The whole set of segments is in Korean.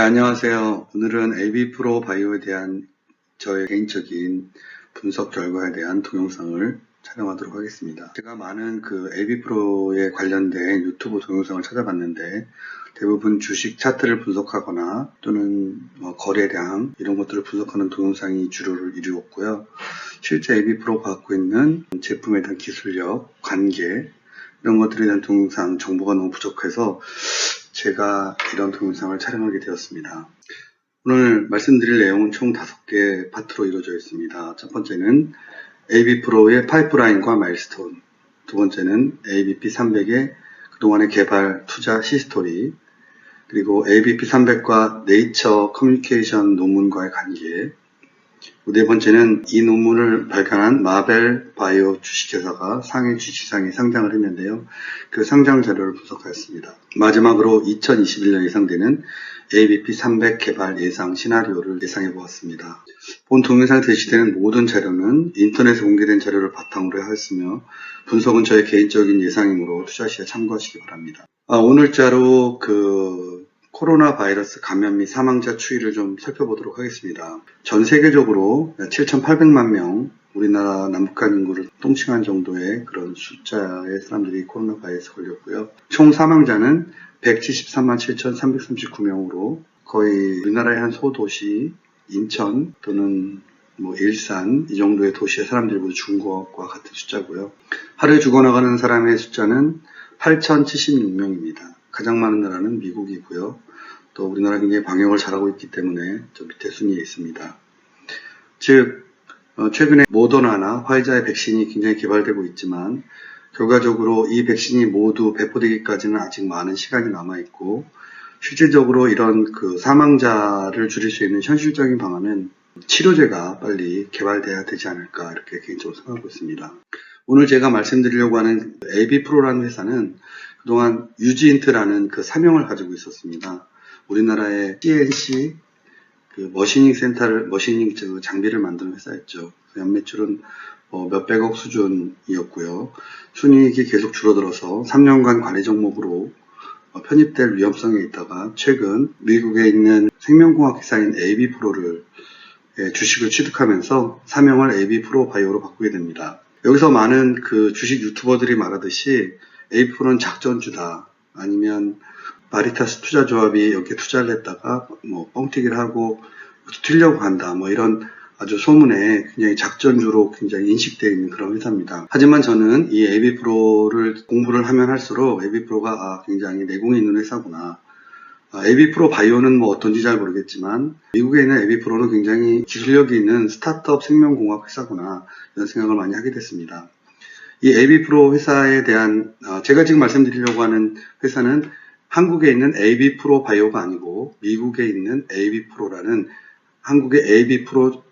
네, 안녕하세요. 오늘은 AB 프로 바이오에 대한 저의 개인적인 분석 결과에 대한 동영상을 촬영하도록 하겠습니다. 제가 많은 그 AB 프로에 관련된 유튜브 동영상을 찾아봤는데 대부분 주식 차트를 분석하거나 또는 뭐 거래량 이런 것들을 분석하는 동영상이 주를 이루었고요. 실제 AB 프로가 갖고 있는 제품에 대한 기술력, 관계 이런 것들에 대한 동영상 정보가 너무 부족해서 제가 이런 동영상을 촬영하게 되었습니다. 오늘 말씀드릴 내용은 총 5개 파트로 이루어져 있습니다. 첫 번째는 AB 프로의 파이프라인과 마일스톤, 두 번째는 ABP 300의 그동안의 개발 투자 시스토리, 그리고 ABP 300과 네이처 커뮤니케이션 논문과의 관계, 네 번째는 이 논문을 발간한 마벨 바이오 주식회사가 상해 주식시장에 상장을 했는데요. 그 상장 자료를 분석하였습니다. 마지막으로 2021년 예상되는 ABP 300 개발 예상 시나리오를 예상해 보았습니다. 본 동영상에 제시되는 모든 자료는 인터넷에 공개된 자료를 바탕으로 하였으며 분석은 저의 개인적인 예상이므로 투자 시에 참고하시기 바랍니다. 아, 오늘자로 그 코로나 바이러스 감염 및 사망자 추이를 좀 살펴보도록 하겠습니다. 전 세계적으로 7,800만 명, 우리나라 남북한 인구를 똥칭한 정도의 그런 숫자의 사람들이 코로나 바이러스 걸렸고요. 총 사망자는 173만 7,339명으로 거의 우리나라의 한 소도시 인천 또는 뭐 일산 이 정도의 도시의 사람들이 모두 죽은 것과 같은 숫자고요. 하루에 죽어나가는 사람의 숫자는 8,076명입니다. 가장 많은 나라는 미국이고요. 또 우리나라 굉장히 방역을 잘하고 있기 때문에 저 밑에 순위에 있습니다. 즉 어, 최근에 모더나나 화이자의 백신이 굉장히 개발되고 있지만 결과적으로 이 백신이 모두 배포되기까지는 아직 많은 시간이 남아 있고 실질적으로 이런 그 사망자를 줄일 수 있는 현실적인 방안은 치료제가 빨리 개발돼야 되지 않을까 이렇게 개인적으로 생각하고 있습니다. 오늘 제가 말씀드리려고 하는 AB프로라는 회사는 그동안 유지인트라는 그 사명을 가지고 있었습니다. 우리나라의 CNC 그 머시닝 센터를 머시닝 장비를 만드는 회사였죠. 연매출은 뭐 몇백억 수준이었고요. 순이익이 계속 줄어들어서 3년간 관리 종목으로 어, 편입될 위험성에 있다가 최근 미국에 있는 생명공학 회사인 AB프로를 예, 주식을 취득하면서 사명을 AB프로 바이오로 바꾸게 됩니다. 여기서 많은 그 주식 유튜버들이 말하듯이 AB프로는 작전주다. 아니면 마리타스 투자조합이 여기에 투자를 했다가 뭐 뻥튀기를 하고 튀려고 한다. 뭐 이런 아주 소문에 굉장히 작전주로 굉장히 인식되어 있는 그런 회사입니다. 하지만 저는 이 에비프로를 공부를 하면 할수록 에비프로가 아, 굉장히 내공이 있는 회사구나. 아, 에비프로 바이오는 뭐 어떤지 잘 모르겠지만 미국에 있는 에비프로는 굉장히 기술력이 있는 스타트업 생명공학 회사구나 이런 생각을 많이 하게 됐습니다. 이 에비프로 회사에 대한 어, 제가 지금 말씀드리려고 하는 회사는 한국에 있는 에비프로 바이오가 아니고 미국에 있는 에비프로라는 한국의 에비프로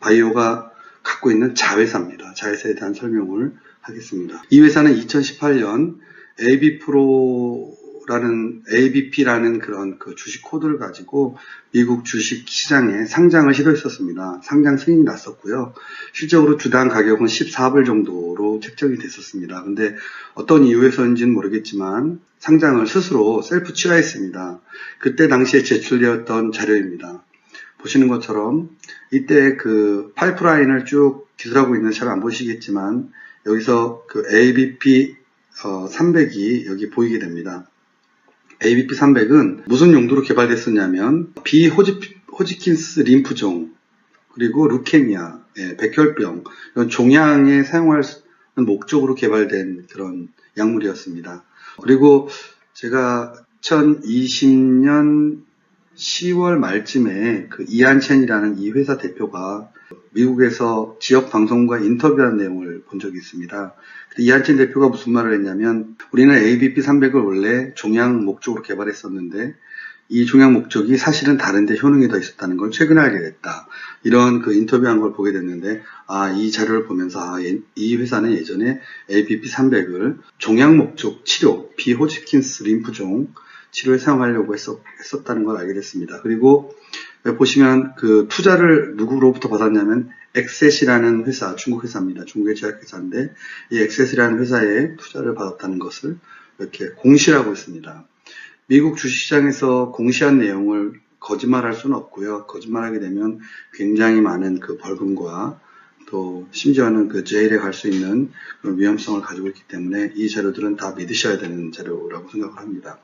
바이오가 갖고 있는 자회사입니다. 자회사에 대한 설명을 하겠습니다. 이 회사는 2018년 AB프로 라는 ABP라는 그런 그 주식 코드를 가지고 미국 주식 시장에 상장을 시도했었습니다. 상장 승인이 났었고요. 실적으로 주당 가격은 14불 정도로 책정이 됐었습니다. 근데 어떤 이유에서인지는 모르겠지만 상장을 스스로 셀프 취하했습니다. 그때 당시에 제출되었던 자료입니다. 보시는 것처럼 이때 그 파이프라인을 쭉 기술하고 있는 잘 안 보시겠지만 여기서 그 ABP 어, 300이 여기 보이게 됩니다. ABP 300은 무슨 용도로 개발됐었냐면 비호지킨스 림프종 그리고 루케미아, 예, 백혈병 이런 종양에 사용할 목적으로 개발된 그런 약물이었습니다. 그리고 제가 2020년 10월 말쯤에 그 이한첸이라는 이 회사 대표가 미국에서 지역 방송과 인터뷰한 내용을 본 적이 있습니다. 이한첸 대표가 무슨 말을 했냐면 우리는 ABP 300을 원래 종양 목적으로 개발했었는데 이 종양 목적이 사실은 다른데 효능이 더 있었다는 걸 최근에 알게 됐다. 이런 그 인터뷰한 걸 보게 됐는데 아 이 자료를 보면서 아, 이 회사는 예전에 ABP 300을 종양 목적 치료 비호지킨스 림프종 치료에 사용하려고 했었, 했었다는 걸 알게 됐습니다. 그리고 보시면 그 투자를 누구로부터 받았냐면 엑셋이라는 회사, 중국 회사입니다. 중국의 제약회사인데 이 엑셋이라는 회사에 투자를 받았다는 것을 이렇게 공시하고 있습니다. 미국 주식시장에서 공시한 내용을 거짓말할 수는 없고요. 거짓말하게 되면 굉장히 많은 그 벌금과 또 심지어는 그 제일에 갈 수 있는 위험성을 가지고 있기 때문에 이 자료들은 다 믿으셔야 되는 자료라고 생각을 합니다.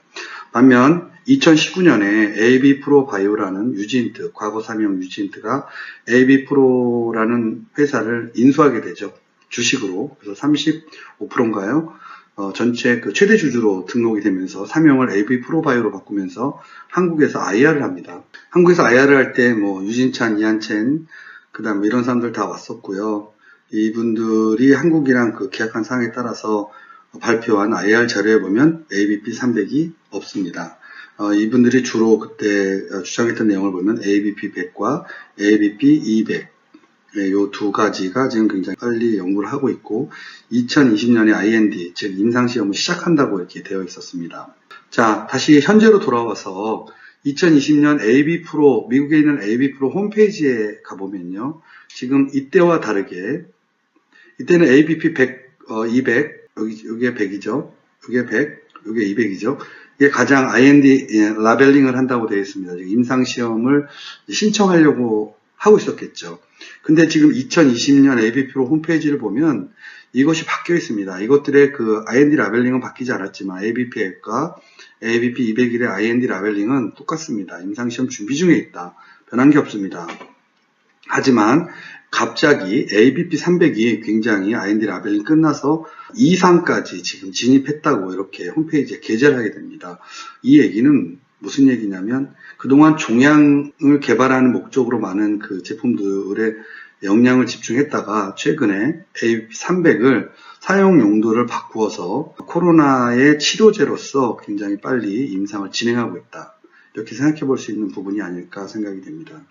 반면 2019년에 AB 프로 바이오라는 유진트, 과거 사명 유진트가 AB 프로라는 회사를 인수하게 되죠. 주식으로. 그래서 35%인가요? 어, 전체 그 최대 주주로 등록이 되면서 사명을 AB 프로바이오로 바꾸면서 한국에서 IR을 합니다. 한국에서 IR을 할 때 뭐 유진찬, 이한첸, 그 다음에 이런 사람들 다 왔었고요. 이분들이 한국이랑 그 계약한 사항에 따라서 발표한 IR 자료에 보면 ABP 300이 없습니다. 어, 이분들이 주로 그때 주장했던 내용을 보면 ABP 100과 ABP 200 이두 가지가 지금 굉장히 빨리 연구를 하고 있고 2020년에 IND 즉 임상 시험을 시작한다고 이렇게 되어 있었습니다. 자 다시 현재로 돌아와서 2020년 AB 프로 미국에 있는 AB 프로 홈페이지에 가보면요 지금 이때와 다르게 이때는 ABP 100, 어, 200 여기 이게 100이죠 이게 100 이게 200이죠 이게 가장 IND 예, 라벨링을 한다고 되어 있습니다. 임상 시험을 신청하려고 하고 있었겠죠. 근데 지금 2020년 ABP로 홈페이지를 보면 이것이 바뀌어 있습니다. 이것들의 그 IND 라벨링은 바뀌지 않았지만 ABP 앱과 ABP 200일의 IND 라벨링은 똑같습니다. 임상시험 준비 중에 있다. 변한 게 없습니다. 하지만 갑자기 ABP 300이 굉장히 IND 라벨링 끝나서 이상까지 지금 진입했다고 이렇게 홈페이지에 게재를 하게 됩니다. 이 얘기는 무슨 얘기냐면 그동안 종양을 개발하는 목적으로 많은 그 제품들의 역량을 집중했다가 최근에 A300을 사용 용도를 바꾸어서 코로나의 치료제로서 굉장히 빨리 임상을 진행하고 있다. 이렇게 생각해 볼 수 있는 부분이 아닐까 생각이 됩니다.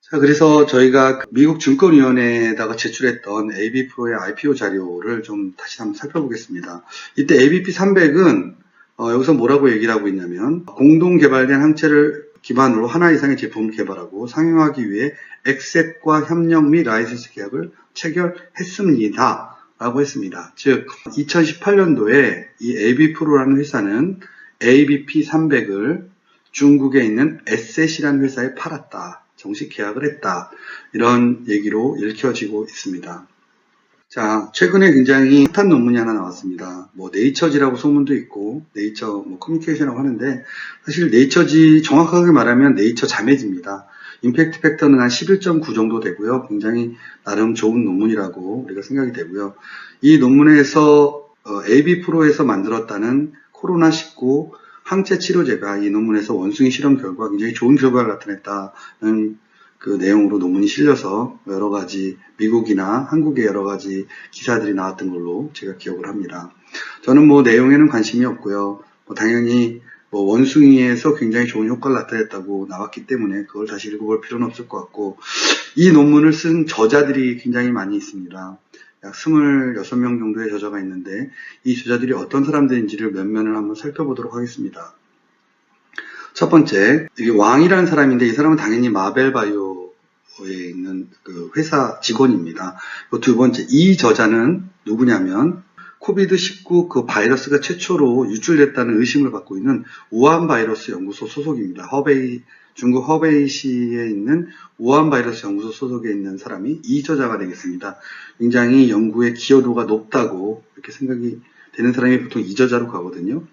자, 그래서 저희가 미국 증권위원회에다가 제출했던 ABP로의 IPO 자료를 좀 다시 한번 살펴보겠습니다. 이때 ABP 300은 어, 여기서 뭐라고 얘기를 하고 있냐면 공동 개발된 항체를 기반으로 하나 이상의 제품을 개발하고 상용하기 위해 엑셋과 협력 및 라이센스 계약을 체결했습니다. 라고 했습니다. 즉 2018년도에 이 AB프로라는 회사는 ABP 300을 중국에 있는 에셋이라는 회사에 팔았다. 정식 계약을 했다. 이런 얘기로 읽혀지고 있습니다. 자, 최근에 굉장히 핫한 논문이 하나 나왔습니다. 뭐 네이처지라고 소문도 있고 네이처 뭐 커뮤니케이션이라고 하는데 사실 네이처지 정확하게 말하면 네이처 자매지입니다. 임팩트 팩터는 한 11.9 정도 되고요. 굉장히 나름 좋은 논문이라고 우리가 생각이 되고요. 이 논문에서 어, AB 프로에서 만들었다는 코로나19 항체 치료제가 이 논문에서 원숭이 실험 결과 굉장히 좋은 결과를 나타냈다는 그 내용으로 논문이 실려서 여러 가지 미국이나 한국의 여러 가지 기사들이 나왔던 걸로 제가 기억을 합니다. 저는 뭐 내용에는 관심이 없고요. 뭐 당연히 뭐 원숭이에서 굉장히 좋은 효과를 나타냈다고 나왔기 때문에 그걸 다시 읽어볼 필요는 없을 것 같고 이 논문을 쓴 저자들이 굉장히 많이 있습니다. 약 26명 정도의 저자가 있는데 이 저자들이 어떤 사람들인지를 몇 면을 한번 살펴보도록 하겠습니다. 첫 번째, 왕이라는 사람인데 이 사람은 당연히 마벨바이오에 있는 그 회사 직원입니다. 두 번째, 이 저자는 누구냐면 코비드19 그 바이러스가 최초로 유출됐다는 의심을 받고 있는 우한 바이러스 연구소 소속입니다. 허베이 중국 허베이시에 있는 우한 바이러스 연구소 소속에 있는 사람이 이 저자가 되겠습니다. 굉장히 연구의 기여도가 높다고 이렇게 생각이 되는 사람이 보통 이 저자로 가거든요.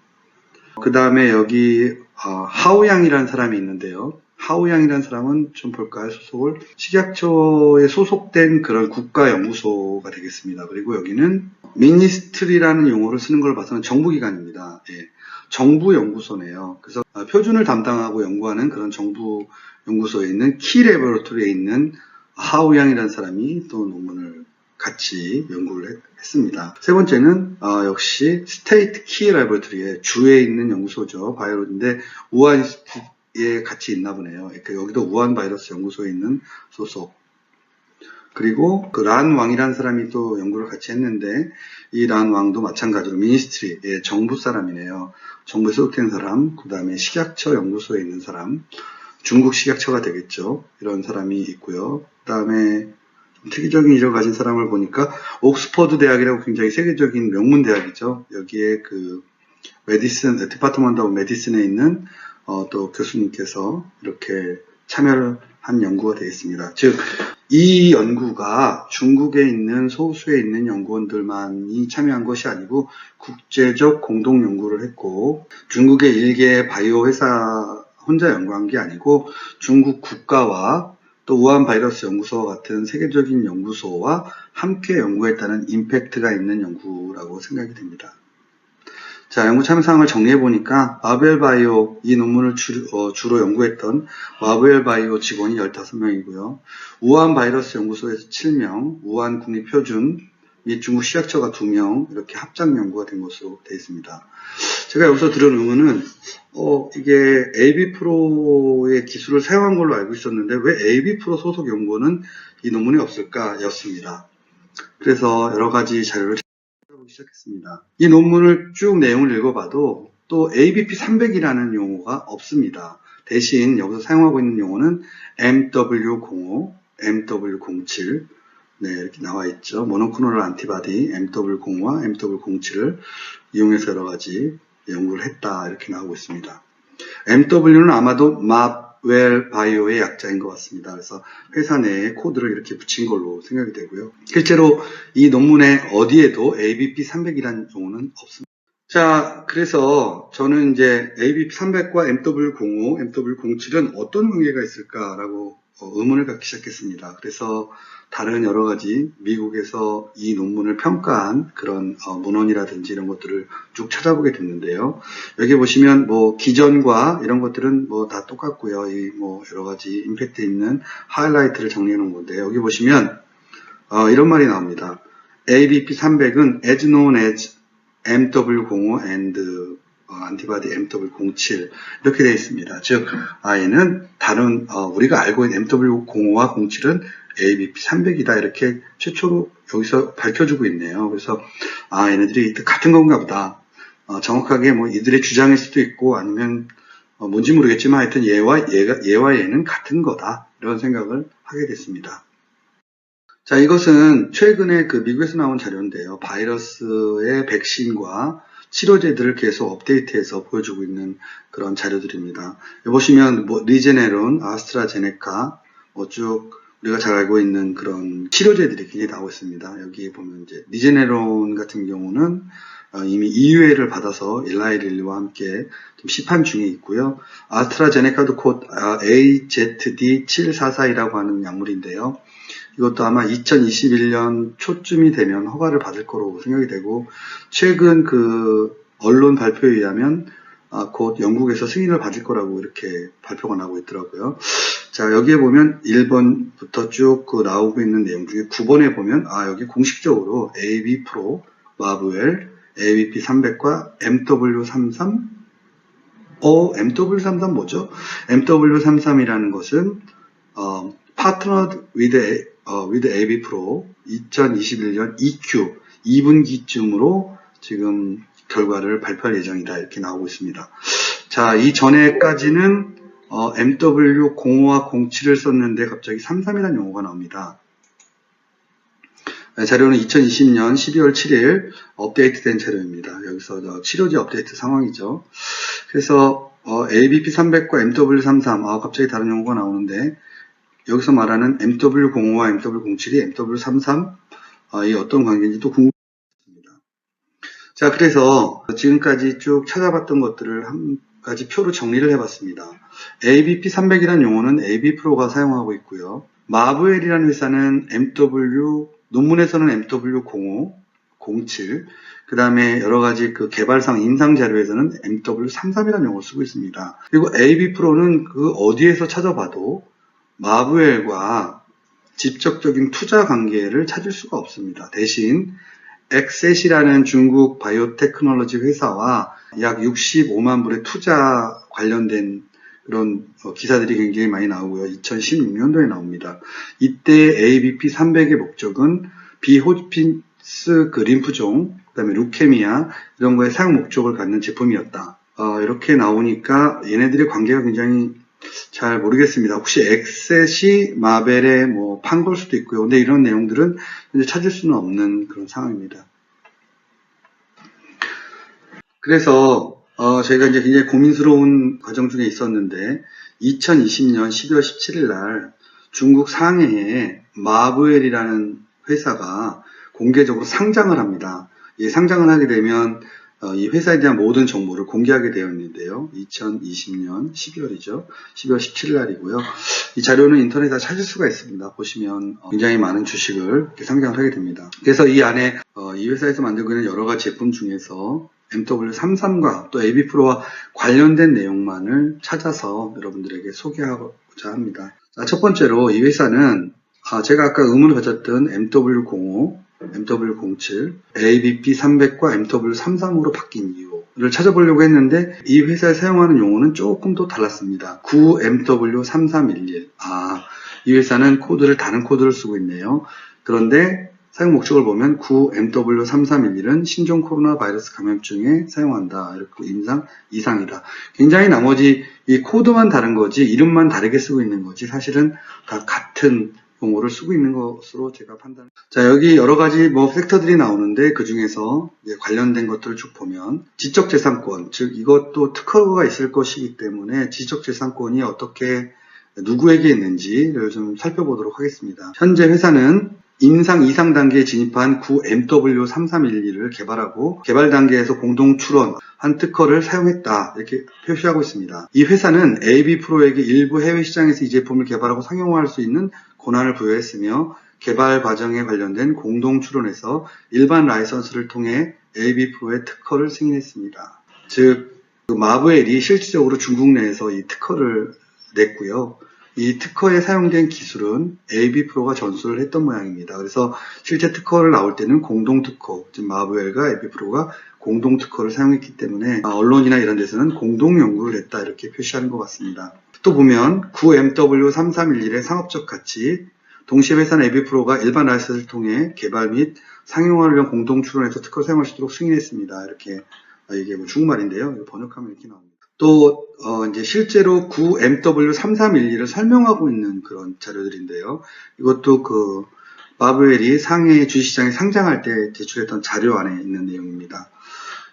그 다음에 여기 어, 하우양이라는 사람이 있는데요. 하우양이라는 사람은 좀 볼까요? 소속을 식약처에 소속된 그런 국가연구소가 되겠습니다. 그리고 여기는 미니스트리라는 용어를 쓰는 걸 봐서는 정부기관입니다. 예. 정부연구소네요. 그래서 어, 표준을 담당하고 연구하는 그런 정부연구소에 있는 키 레버러토리에 있는 하우양이라는 사람이 또 논문을 같이 연구를 했습니다. 세 번째는 어, 역시 스테이트 키 라이브러리의 주에 있는 연구소죠. 바이오로인데 우한 에 같이 있나 보네요. 여기도 우한 바이러스 연구소에 있는 소속. 그리고 그 란 왕이라는 사람이 또 연구를 같이 했는데 이 란 왕도 마찬가지로 미니스트리, 예, 정부 사람이네요. 정부에 소속된 사람, 그 다음에 식약처 연구소에 있는 사람, 중국 식약처가 되겠죠. 이런 사람이 있고요. 그 다음에 특이적인 이력을 가진 사람을 보니까 옥스퍼드 대학이라고 굉장히 세계적인 명문 대학이죠. 여기에 그 메디슨, 디파트먼트 오브 메디슨에 있는 어, 또 교수님께서 이렇게 참여를 한 연구가 되겠습니다. 즉, 이 연구가 중국에 있는 소수에 있는 연구원들만이 참여한 것이 아니고 국제적 공동 연구를 했고 중국의 일개 바이오 회사 혼자 연구한 게 아니고 중국 국가와 또 우한 바이러스 연구소와 같은 세계적인 연구소와 함께 연구했다는 임팩트가 있는 연구라고 생각이 됩니다. 자, 연구 참여 사항을 정리해 보니까 마벨 바이오 이 논문을 주, 로 연구했던 마벨 바이오 직원이 15명이고요. 우한 바이러스 연구소에서 7명, 우한 국립 표준 및 중국 시학처가 2명 이렇게 합작 연구가 된 것으로 되어 있습니다. 제가 여기서 들은 의문은 어, 이게 AB 프로의 기술을 사용한 걸로 알고 있었는데 왜 AB 프로 소속 연구원은 이 논문에 없을까 였습니다. 그래서 여러 가지 자료를 시작했습니다. 이 논문을 쭉 내용을 읽어봐도 또 ABP 300이라는 용어가 없습니다. 대신 여기서 사용하고 있는 용어는 MW05, MW07, 네, 이렇게 나와 있죠. 모노크로널 안티바디 MW0와 MW07을 이용해서 여러 가지 연구를 했다. 이렇게 나오고 있습니다. MW는 아마도 마 웰 바이오의 약자인 것 같습니다. 그래서 회사 내에 코드를 이렇게 붙인 걸로 생각이 되고요. 실제로 이 논문에 어디에도 ABP 300이라는 용어는 없습니다. 자, 그래서 저는 이제 ABP 300과 MW05, MW07은 어떤 관계가 있을까라고 어, 의문을 갖기 시작했습니다. 그래서 다른 여러 가지 미국에서 이 논문을 평가한 그런 어, 문헌이라든지 이런 것들을 쭉 찾아보게 됐는데요. 여기 보시면 뭐 기전과 이런 것들은 뭐 다 똑같고요. 이 뭐 여러 가지 임팩트 있는 하이라이트를 정리해 놓은 건데 여기 보시면 어, 이런 말이 나옵니다. ABP 300은 as known as MW05 and 어, 안티바디 MW07 이렇게 되어 있습니다. 즉, 아, 얘는 다른 어, 우리가 알고 있는 MW05와 07은 ABP 300이다 이렇게 최초로 여기서 밝혀주고 있네요. 그래서 아 얘네들이 같은 건가 보다. 어, 정확하게 뭐 이들의 주장일 수도 있고 아니면 어, 뭔지 모르겠지만 하여튼 얘와 얘가 얘와 얘는 같은 거다 이런 생각을 하게 됐습니다. 자 이것은 최근에 그 미국에서 나온 자료인데요. 바이러스의 백신과 치료제들을 계속 업데이트해서 보여주고 있는 그런 자료들입니다. 여기 보시면 뭐 리제네론, 아스트라제네카, 뭐 쭉 우리가 잘 알고 있는 그런 치료제들이 굉장히 나오고 있습니다. 여기 보면 이제 리제네론 같은 경우는 어, 이미 EUA를 받아서 일라이 릴리와 함께 좀 시판 중에 있고요. 아스트라제네카도 곧 아, AZD744이라고 하는 약물인데요. 이것도 아마 2021년 초쯤이 되면 허가를 받을 거로 생각이 되고 최근 그 언론 발표에 의하면 아, 곧 영국에서 승인을 받을 거라고 이렇게 발표가 나오고 있더라고요. 자, 여기에 보면 1번부터 쭉 그 나오고 있는 내용 중에 9번에 보면, 아, 여기 공식적으로 AB 프로, 마브웰, ABP 300과 MW33, 어, MW33 뭐죠? MW33이라는 것은, 어, with, A- 어, with AB Pro 2021년 EQ 2분기쯤으로 지금 결과를 발표할 예정이다. 이렇게 나오고 있습니다. 자, 이 전에까지는 어, MW05와 07을 썼는데 갑자기 33이라는 용어가 나옵니다. 네, 자료는 2020년 12월 7일 업데이트된 자료입니다. 여기서 저 치료제 업데이트 상황이죠. 그래서 어, ABP 300과 MW33, 아, 갑자기 다른 용어가 나오는데 여기서 말하는 MW05와 MW07이 MW33, 아, 이 어떤 관계인지 또 궁금합니다. 자, 그래서 지금까지 쭉 찾아봤던 것들을 한 가지 표로 정리를 해봤습니다. ABP 300이라는 용어는 AB 프로가 사용하고 있고요. 마브웰이라는 회사는 MW, 논문에서는 MW05, 07, 그 다음에 여러 가지 그 개발상 임상 자료에서는 MW33이라는 용어를 쓰고 있습니다. 그리고 AB 프로는 그 어디에서 찾아봐도 마브웰과 직접적인 투자 관계를 찾을 수가 없습니다. 대신 엑셋이라는 중국 바이오테크놀로지 회사와 약 65만 불의 투자 관련된 그런 어, 기사들이 굉장히 많이 나오고요. 2016년도에 나옵니다. 이때 ABP 300의 목적은 비호피스 그 림프종, 그 다음에 루케미아 이런 거에 사용 목적을 갖는 제품이었다. 어, 이렇게 나오니까 얘네들의 관계가 굉장히 잘 모르겠습니다. 혹시 엑셋이 마벨에 뭐 판 걸 수도 있고요. 근데 이런 내용들은 현재 찾을 수는 없는 그런 상황입니다. 그래서 어, 저희가 이제 굉장히 고민스러운 과정 중에 있었는데 2020년 12월 17일 날 중국 상해에 마브엘이라는 회사가 공개적으로 상장을 합니다. 이 상장을 하게 되면 어, 이 회사에 대한 모든 정보를 공개하게 되었는데요. 2020년 12월이죠. 12월 17일 날이고요. 이 자료는 인터넷에 찾을 수가 있습니다. 보시면 어, 굉장히 많은 주식을 상장을 하게 됩니다. 그래서 이 안에 어, 이 회사에서 만들고 있는 여러 가지 제품 중에서 MW33과 또 AB프로와 관련된 내용만을 찾아서 여러분들에게 소개하고자 합니다. 자, 첫 번째로 이 회사는 아, 제가 아까 의문을 가졌던 MW05, MW07, ABP300과 MW33으로 바뀐 이유를 찾아보려고 했는데 이 회사에 사용하는 용어는 조금 더 달랐습니다. 9MW3311. 아, 이 회사는 코드를 다른 코드를 쓰고 있네요. 그런데 사용 목적을 보면 9MW3311은 신종 코로나 바이러스 감염증에 사용한다. 이렇게 임상 이상이다. 굉장히 나머지 이 코드만 다른 거지 이름만 다르게 쓰고 있는 거지 사실은 다 같은 용어를 쓰고 있는 것으로 제가 판단. 자 여기 여러 가지 뭐 팩터들이 나오는데 그 중에서 관련된 것들을 쭉 보면 지적재산권 즉 이것도 특허가 있을 것이기 때문에 지적재산권이 어떻게 누구에게 있는지를 좀 살펴보도록 하겠습니다. 현재 회사는 임상 이상 단계에 진입한 9MW3311을 개발하고 개발 단계에서 공동 출원 한 특허를 사용했다 이렇게 표시하고 있습니다. 이 회사는 AB 프로에게 일부 해외 시장에서 이 제품을 개발하고 상용화할 수 있는 권한을 부여했으며 개발 과정에 관련된 공동 출원에서 일반 라이선스를 통해 AB 프로의 특허를 승인했습니다. 즉, 그 마브엘이 실질적으로 중국 내에서 이 특허를 냈고요. 이 특허에 사용된 기술은 AB 프로가 전수를 했던 모양입니다. 그래서 실제 특허를 나올 때는 공동 특허, 즉 마브엘과 AB 프로가 공동 특허를 사용했기 때문에 언론이나 이런 데서는 공동 연구를 했다 이렇게 표시하는 것 같습니다. 또 보면 9MW3311의 상업적 가치, 동시에 회사는 AB 프로가 일반 라이선스를 통해 개발 및 상용화를 위한 공동 출원해서 특허를 사용할 수 있도록 승인했습니다. 이렇게 아, 이게 뭐 중국말인데요. 번역하면 이렇게 나옵니다. 또 어, 이제 실제로 9MW3311을 설명하고 있는 그런 자료들인데요. 이것도 그 마브웰이 상해 주식시장에 상장할 때 제출했던 자료 안에 있는 내용입니다.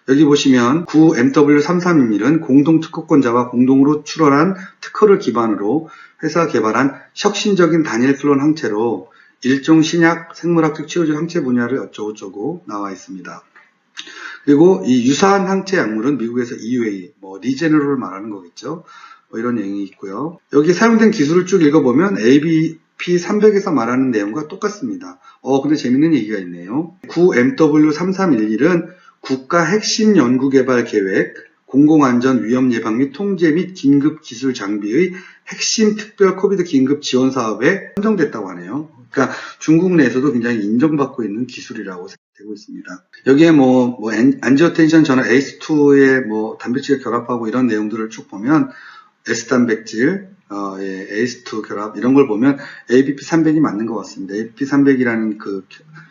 여기 보시면 9MW3311은 공동특허권자와 공동으로 출원한 특허를 기반으로 회사가 개발한 혁신적인 단일 클론 항체로 일종 신약 생물학적 치료제 항체 분야를 어쩌고저쩌고 나와 있습니다. 그리고 이 유사한 항체 약물은 미국에서 EUA, 뭐 리제너를 말하는 거겠죠. 뭐 이런 내용이 있고요. 여기 사용된 기술을 쭉 읽어보면 ABP300에서 말하는 내용과 똑같습니다. 어, 근데 재밌는 얘기가 있네요. 9MW3311은 국가 핵심 연구개발 계획, 공공안전 위험 예방 및 통제 및 긴급 기술 장비의 핵심 특별 코비드 긴급 지원 사업에 선정됐다고 하네요. 그러니까 중국 내에서도 굉장히 인정받고 있는 기술이라고 생각되고 있습니다. 여기에 뭐, 뭐 안지오텐션 전환 ACE2에 뭐 단백질 결합하고 이런 내용들을 쭉 보면 S 단백질, 어, 예, ACE2 결합 이런 걸 보면 ABP300이 맞는 것 같습니다. ABP300이라는 그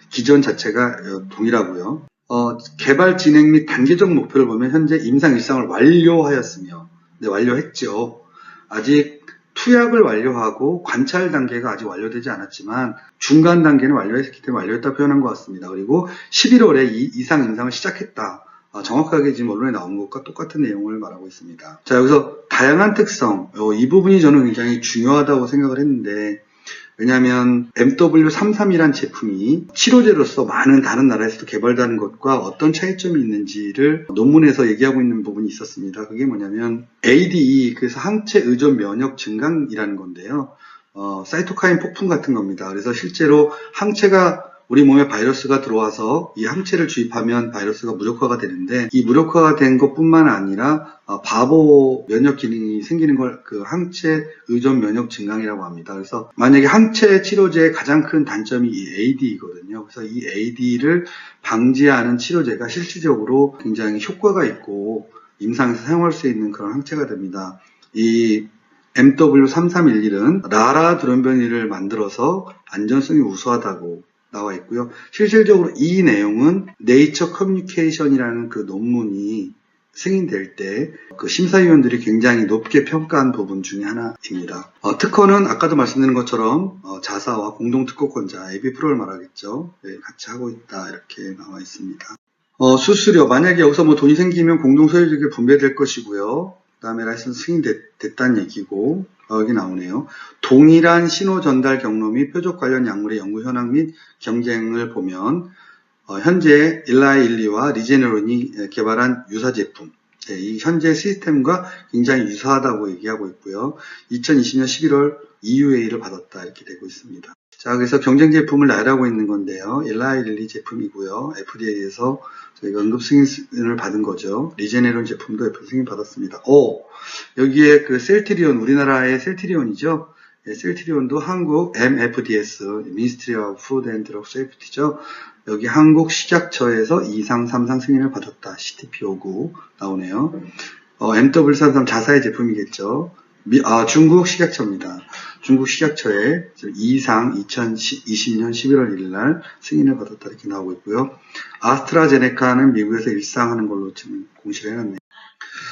기전 자체가 동일하고요. 어, 개발 진행 및 단계적 목표를 보면 현재 임상 일상을 완료하였으며, 네, 완료했죠. 아직 투약을 완료하고 관찰 단계가 아직 완료되지 않았지만 중간 단계는 완료했기 때문에 완료했다 표현한 것 같습니다. 그리고 11월에 이 이상 임상을 시작했다. 어, 정확하게 지금 언론에 나온 것과 똑같은 내용을 말하고 있습니다. 자, 여기서 다양한 특성, 어, 이 부분이 저는 굉장히 중요하다고 생각을 했는데, 왜냐하면 MW33이란 제품이 치료제로서 많은 다른 나라에서도 개발되는 것과 어떤 차이점이 있는지를 논문에서 얘기하고 있는 부분이 있었습니다. 그게 뭐냐면 ADE, 그래서 항체 의존 면역 증강이라는 건데요. 어, 사이토카인 폭풍 같은 겁니다. 그래서 실제로 항체가 우리 몸에 바이러스가 들어와서 이 항체를 주입하면 바이러스가 무력화가 되는데 이 무력화가 된 것뿐만 아니라 어, 바보 면역 기능이 생기는 걸 그 항체 의존 면역 증강이라고 합니다. 그래서 만약에 항체 치료제의 가장 큰 단점이 이 AD이거든요. 그래서 이 AD를 방지하는 치료제가 실질적으로 굉장히 효과가 있고 임상에서 사용할 수 있는 그런 항체가 됩니다. 이 MW3311은 라라 드론변이를 만들어서 안전성이 우수하다고 나와 있고요. 실질적으로 이 내용은 네이처 커뮤니케이션이라는 그 논문이 승인될 때 그 심사위원들이 굉장히 높게 평가한 부분 중에 하나입니다. 어, 특허는 아까도 말씀드린 것처럼 어, 자사와 공동특허권자 AB프로를 말하겠죠. 네, 같이 하고 있다 이렇게 나와 있습니다. 어, 수수료 만약에 여기서 뭐 돈이 생기면 공동 소유주에게 분배될 것이고요. 그 다음에 라이선스 승인됐다는 얘기고 어, 여기 나오네요. 동일한 신호 전달 경로 및 표적 관련 약물의 연구 현황 및 경쟁을 보면 어, 현재 일라일리와 리제네론이 개발한 유사 제품 네, 이 현재 시스템과 굉장히 유사하다고 얘기하고 있고요. 2020년 11월 EUA를 받았다 이렇게 되고 있습니다. 자, 그래서 경쟁 제품을 나열하고 있는 건데요. 일라일리 제품이고요. FDA에서 저희가 응급 승인을 받은 거죠. 리제네론 제품도 FDA 승인 받았습니다. 오, 여기에 그 셀트리온, 우리나라의 셀트리온이죠. 예, 셀트리온도 한국 MFDS, Ministry of Food and Drug Safety죠. 여기 한국 식약처에서 2상, 3상 승인을 받았다. CTP59 나오네요. 어, MW33 자사의 제품이겠죠. 미- 아, 중국 식약처입니다. 중국 식약처에 2상 2020년 11월 1일 날 승인을 받았다 이렇게 나오고 있고요. 아스트라제네카는 미국에서 일상하는 걸로 지금 공시를 해놨네요.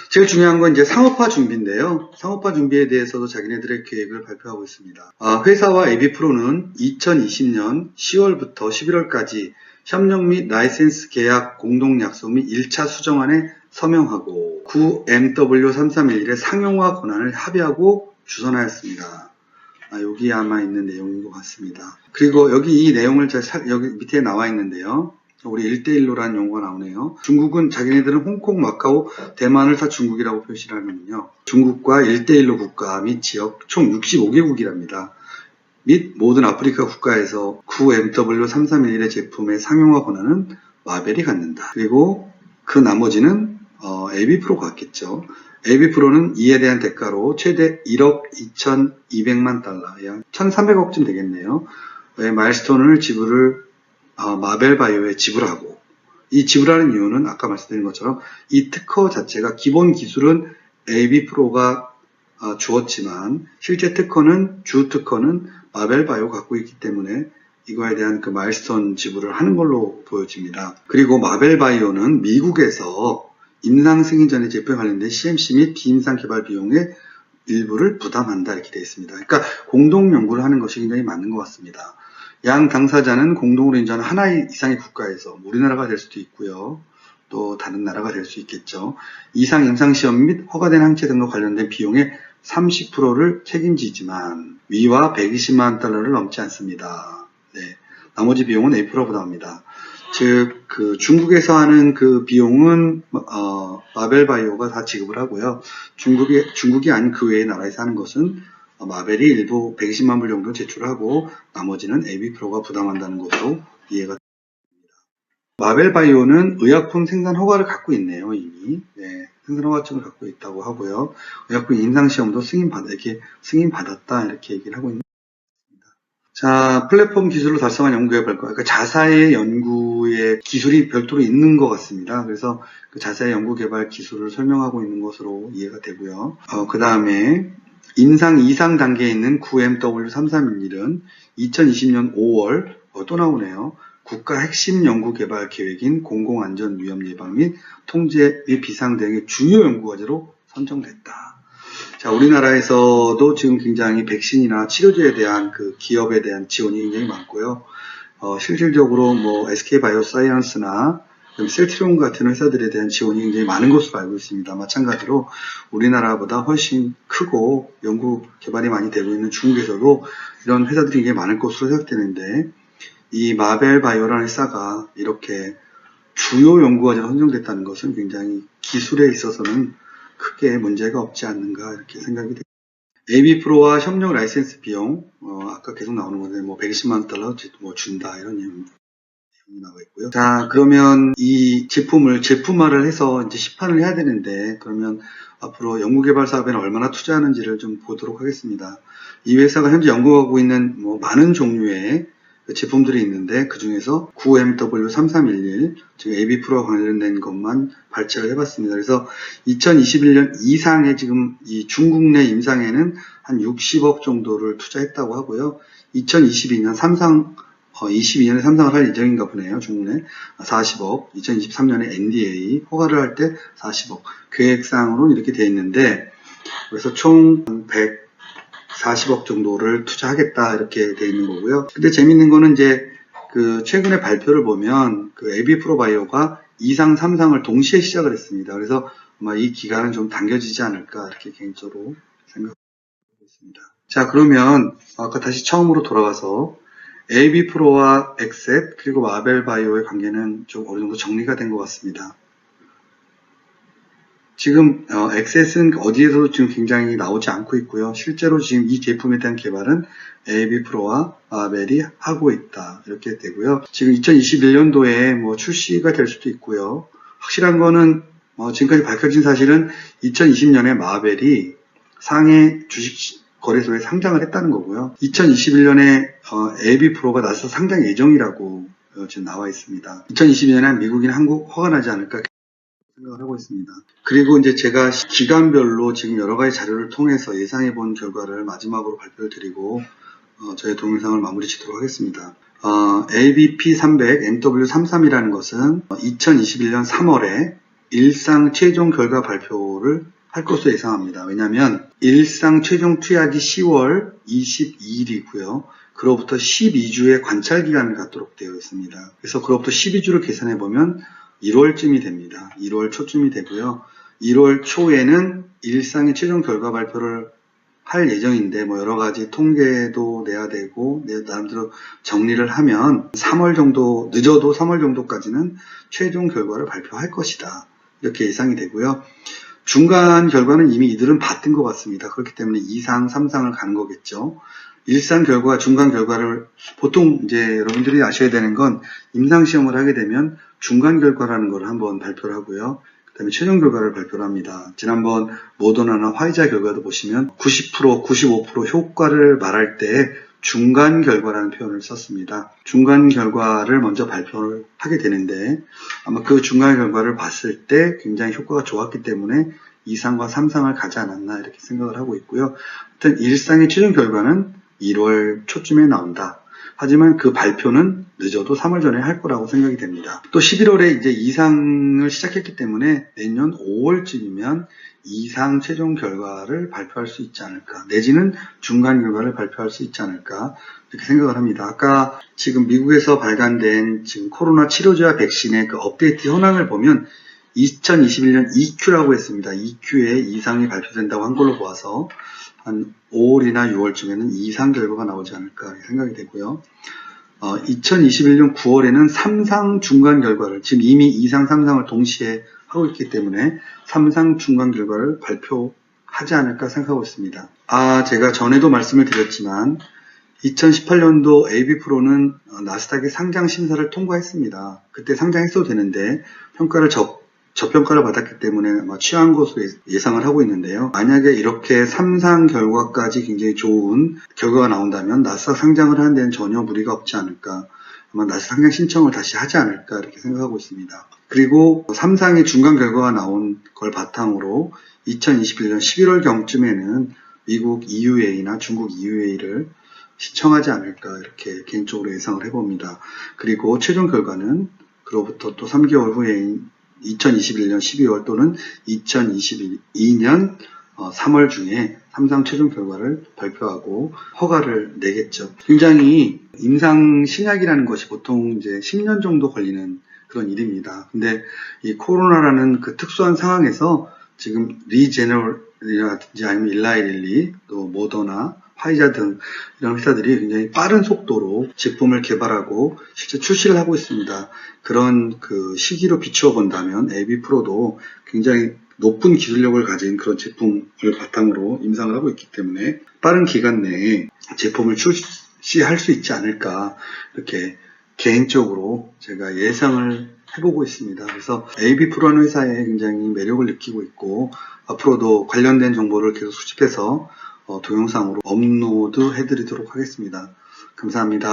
제일 중요한 건 이제 상업화 준비인데요. 상업화 준비에 대해서도 자기네들의 계획을 발표하고 있습니다. 아, 회사와 에비프로는 2020년 10월부터 11월까지 협력 및 라이센스 계약 공동 약속 및 1차 수정안에 서명하고 9MW3311의 상용화 권한을 합의하고 주선하였습니다. 아, 여기 아마 있는 내용인 것 같습니다. 그리고 여기 이 내용을 잘 살- 여기 밑에 나와 있는데요. 우리 1대1로라는 용어가 나오네요. 중국은 자기네들은 홍콩, 마카오, 대만을 다 중국이라고 표시를 하는군요. 중국과 1대1로 국가 및 지역 총 65개국이랍니다. 및 모든 아프리카 국가에서 9MW3311의 제품의 상용화 권한은 마벨이 갖는다. 그리고 그 나머지는 어, AB프로가 갖겠죠. AB프로는 이에 대한 대가로 최대 1억 2,200만 달러, 약 1,300억쯤 되겠네요. 의 마일스톤을 지불을 어, 마벨바이오에 지불하고 이 지불하는 이유는 아까 말씀드린 것처럼 이 특허 자체가 기본 기술은 AB프로가 어, 주었지만 실제 특허는 주 특허는 마벨바이오가 갖고 있기 때문에 이거에 대한 그 마일스톤 지불을 하는 걸로 보여집니다. 그리고 마벨바이오는 미국에서 임상 승인 전에 제품에 관련된 CMC 및 비임상 개발 비용의 일부를 부담한다 이렇게 되어 있습니다. 그러니까 공동 연구를 하는 것이 굉장히 맞는 것 같습니다. 양 당사자는 공동으로 인정하는 하나 이상의 국가에서 우리나라가 될 수도 있고요. 또 다른 나라가 될 수 있겠죠. 이상 임상시험 및 허가된 항체 등과 관련된 비용의 30%를 책임지지만 위와 120만 달러를 넘지 않습니다. 네. 나머지 비용은 A%가 부담합니다. 즉, 그 중국에서 하는 그 비용은 어, 마벨바이오가 다 지급을 하고요. 중국이 중국이 아닌 그 외의 나라에서 하는 것은 어, 마벨이 일부 120만 불 정도 제출하고 나머지는 에비프로가 부담한다는 것으로 이해가 됩니다. 마벨바이오는 의약품 생산 허가를 갖고 있네요 이미 네, 생산 허가증을 갖고 있다고 하고요. 의약품 임상 시험도 승인 받 이렇게 승인 받았다 이렇게 얘기를 하고 있는. 자, 플랫폼 기술을 달성한 연구개발 과 그러니까 자사의 연구의 기술이 별도로 있는 것 같습니다. 그래서 그 자사의 연구개발 기술을 설명하고 있는 것으로 이해가 되고요. 그 다음에 임상 2상 단계에 있는 9MW3311은 2020년 5월 어, 또 나오네요. 국가 핵심 연구 개발 계획인 공공안전 위험 예방 및 통제 및 비상 대응의 중요 연구 과제로 선정됐다. 자, 우리나라에서도 지금 굉장히 백신이나 치료제에 대한 그 기업에 대한 지원이 굉장히 많고요. 어, 실질적으로 뭐 SK 바이오사이언스나 셀트리온 같은 회사들에 대한 지원이 굉장히 많은 것으로 알고 있습니다. 마찬가지로 우리나라보다 훨씬 크고 연구 개발이 많이 되고 있는 중국에서도 이런 회사들이 굉장히 많을 것으로 생각되는데 이 마벨 바이오라는 회사가 이렇게 주요 연구과제로 선정됐다는 것은 굉장히 기술에 있어서는 크게 문제가 없지 않는가 이렇게 생각이 됩니다. AB프로와 협력 라이센스 비용 어, 아까 계속 나오는 건데 뭐 120만 달러 뭐 준다 이런 내용 나와 있고요. 자, 그러면 이 제품을 제품화를 해서 이제 시판을 해야 되는데 그러면 앞으로 연구개발 사업에는 얼마나 투자하는지를 좀 보도록 하겠습니다. 이 회사가 현재 연구하고 있는 뭐 많은 종류의 제품들이 있는데 그 중에서 9MW3311, 즉 AB프로와 관련된 것만 발제를 해봤습니다. 그래서 2021년 이상의 지금 이 중국 내 임상에는 한 60억 정도를 투자했다고 하고요. 2022년 삼상 어, 22년에 삼상을 할 예정인가 보네요. 중국 내 40억, 2023년에 NDA 허가를 할 때 40억. 계획상으로는 이렇게 되어 있는데 그래서 총 140억 정도를 투자하겠다 이렇게 되어 있는 거고요. 근데 재밌는 거는 이제 그 최근에 발표를 보면 그 에비 프로바이오가 2상, 3상을 동시에 시작을 했습니다. 그래서 아마 이 기간은 좀 당겨지지 않을까 이렇게 개인적으로 생각하고 있습니다. 자 그러면 아까 다시 처음으로 돌아가서 AB 프로와 엑셋 그리고 마벨 바이오의 관계는 좀 어느 정도 정리가 된 것 같습니다. 지금 어, 엑셋은 어디에서도 지금 굉장히 나오지 않고 있고요. 실제로 지금 이 제품에 대한 개발은 AB 프로와 마벨이 하고 있다 이렇게 되고요. 지금 2021년도에 뭐 출시가 될 수도 있고요. 확실한 거는 어, 지금까지 밝혀진 사실은 2020년에 마벨이 상해 주식 거래소에 상장을 했다는 거고요. 2021년에 AB 프로가 나서 상장 예정이라고 어, 지금 나와 있습니다. 2022년에 미국인 한국 허가 나지 않을까 생각을 하고 있습니다. 그리고 이제 제가 기간별로 지금 여러 가지 자료를 통해서 예상해 본 결과를 마지막으로 발표를 드리고 어, 저의 동영상을 마무리 짓도록 하겠습니다. 어, ABP300 MW33이라는 것은 2021년 3월에 일상 최종 결과 발표를 할 것으로 예상합니다. 왜냐하면 일상 최종 투약이 10월 22일이고요. 그로부터 12주의 관찰 기간을 갖도록 되어 있습니다. 그래서 그로부터 12주를 계산해 보면 1월쯤이 됩니다. 1월 초쯤이 되고요. 1월 초에는 일상의 최종 결과 발표를 할 예정인데 뭐 여러 가지 통계도 내야 되고 내 나름대로 정리를 하면 3월 정도 늦어도 3월 정도까지는 최종 결과를 발표할 것이다. 이렇게 예상이 되고요. 중간 결과는 이미 이들은 받은 것 같습니다. 그렇기 때문에 2상, 3상을 가는 거겠죠. 일상 결과, 중간 결과를 보통 이제 여러분들이 아셔야 되는 건 임상 시험을 하게 되면 중간 결과라는 걸 한번 발표를 하고요. 그 다음에 최종 결과를 발표를 합니다. 지난번 모더나나 화이자 결과도 보시면 90%, 95% 효과를 말할 때 중간 결과라는 표현을 썼습니다. 중간 결과를 먼저 발표를 하게 되는데 아마 그 중간 결과를 봤을 때 굉장히 효과가 좋았기 때문에 2상과 3상을 가지 않았나 이렇게 생각을 하고 있고요. 하여튼 1상의 최종 결과는 1월 초쯤에 나온다. 하지만 그 발표는 늦어도 3월 전에 할 거라고 생각이 됩니다. 또 11월에 이제 2상을 시작했기 때문에 내년 5월쯤이면 2상 최종 결과를 발표할 수 있지 않을까. 내지는 중간 결과를 발표할 수 있지 않을까. 이렇게 생각을 합니다. 아까 지금 미국에서 발간된 지금 코로나 치료제와 백신의 그 업데이트 현황을 보면 2021년 EQ라고 했습니다. EQ에 이상이 발표된다고 한 걸로 보아서 한 5월이나 6월쯤에는 이상 결과가 나오지 않을까 생각이 되고요. 어, 2021년 9월에는 3상 중간 결과를 지금 이미 2상, 3상을 동시에 하고 있기 때문에 3상 중간 결과를 발표하지 않을까 생각하고 있습니다. 아, 제가 전에도 말씀을 드렸지만 2018년도 AB프로는 나스닥의 상장 심사를 통과했습니다. 그때 상장했어도 되는데 평가를 적 저평가를 받았기 때문에 아마 취한 것으로 예상을 하고 있는데요. 만약에 이렇게 3상 결과까지 굉장히 좋은 결과가 나온다면 나스닥 상장을 하는 데는 전혀 무리가 없지 않을까. 아마 나스닥 상장 신청을 다시 하지 않을까 이렇게 생각하고 있습니다. 그리고 3상의 중간 결과가 나온 걸 바탕으로 2021년 11월 경쯤에는 미국 EUA나 중국 EUA를 신청하지 않을까 이렇게 개인적으로 예상을 해봅니다. 그리고 최종 결과는 그로부터 또 3개월 후에인 2021년 12월 또는 2022년 3월 중에 삼상 최종 결과를 발표하고 허가를 내겠죠. 굉장히 임상 신약이라는 것이 보통 이제 10년 정도 걸리는 그런 일입니다. 근데 이 코로나라는 그 특수한 상황에서 지금 리제너럴이라든지 아니면 일라이릴리 또 모더나 화이자 등 이런 회사들이 굉장히 빠른 속도로 제품을 개발하고 실제 출시를 하고 있습니다. 그런 그 시기로 비추어 본다면 AB 프로도 굉장히 높은 기술력을 가진 그런 제품을 바탕으로 임상을 하고 있기 때문에 빠른 기간 내에 제품을 출시할 수 있지 않을까 이렇게 개인적으로 제가 예상을 해보고 있습니다. 그래서 AB 프로라는 회사에 굉장히 매력을 느끼고 있고 앞으로도 관련된 정보를 계속 수집해서 어, 동영상으로 업로드 해드리도록 하겠습니다. 감사합니다.